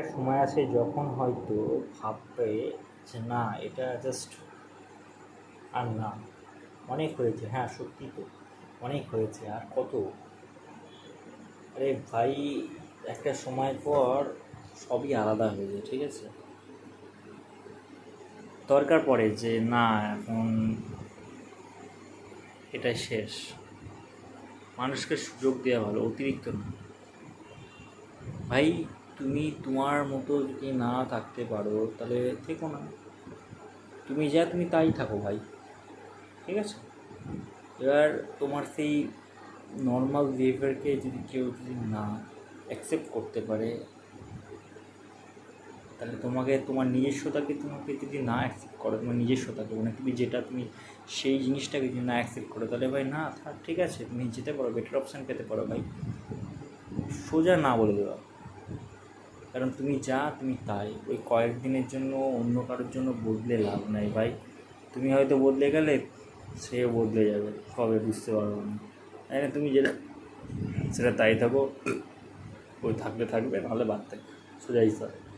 একটা সময় আছে যখন হয়তো ভাববে যে না, এটা জাস্ট আর না। অনেক হয়েছে হ্যাঁ সত্যি তো, অনেক হয়েছে, আর কত? আরে ভাই, একটা সময় পর সবই আলাদা হয়ে যায়, ঠিক আছে? দরকার পড়ে যে না, এখন এটাই শেষ। মানুষকে সুযোগ দেওয়া ভালো, অতিরিক্ত না। ভাই তুমি তোমার মতো যদি না থাকতে পারো, তাহলে থেকো না। তুমি যা তুমি তাই থাকো ভাই, ঠিক আছে? এবার তোমার সেই নর্মাল বিহেভিয়ারকে যদি কেউ যদি না অ্যাকসেপ্ট করতে পারে, তাহলে তোমাকে, তোমার নিজস্বতাকে তোমাকে যদি না অ্যাকসেপ্ট করো, তোমার নিজস্বতাকে মানে তুমি যেটা তুমি সেই জিনিসটাকে যদি না অ্যাকসেপ্ট করো, তাহলে ভাই না ঠিক আছে, তুমি যেতে পারো বেটার অপশান পেতে পারো ভাই। সোজা না বলে দেওয়া। কারণ তুমি যা, তুমি তাই। ওই কয়েকদিনের জন্য অন্য কারোর জন্য বদলে লাভ নাই ভাই। তুমি হয়তো বদলে গেলে সে বদলে যাবে, কবে বুঝতে পারব না। তাই না? তুমি যেটা, সেটা তাই থাকো। ওই থাকলে থাকবে, নাহলে বাদ থাকবে সোজাই স্যার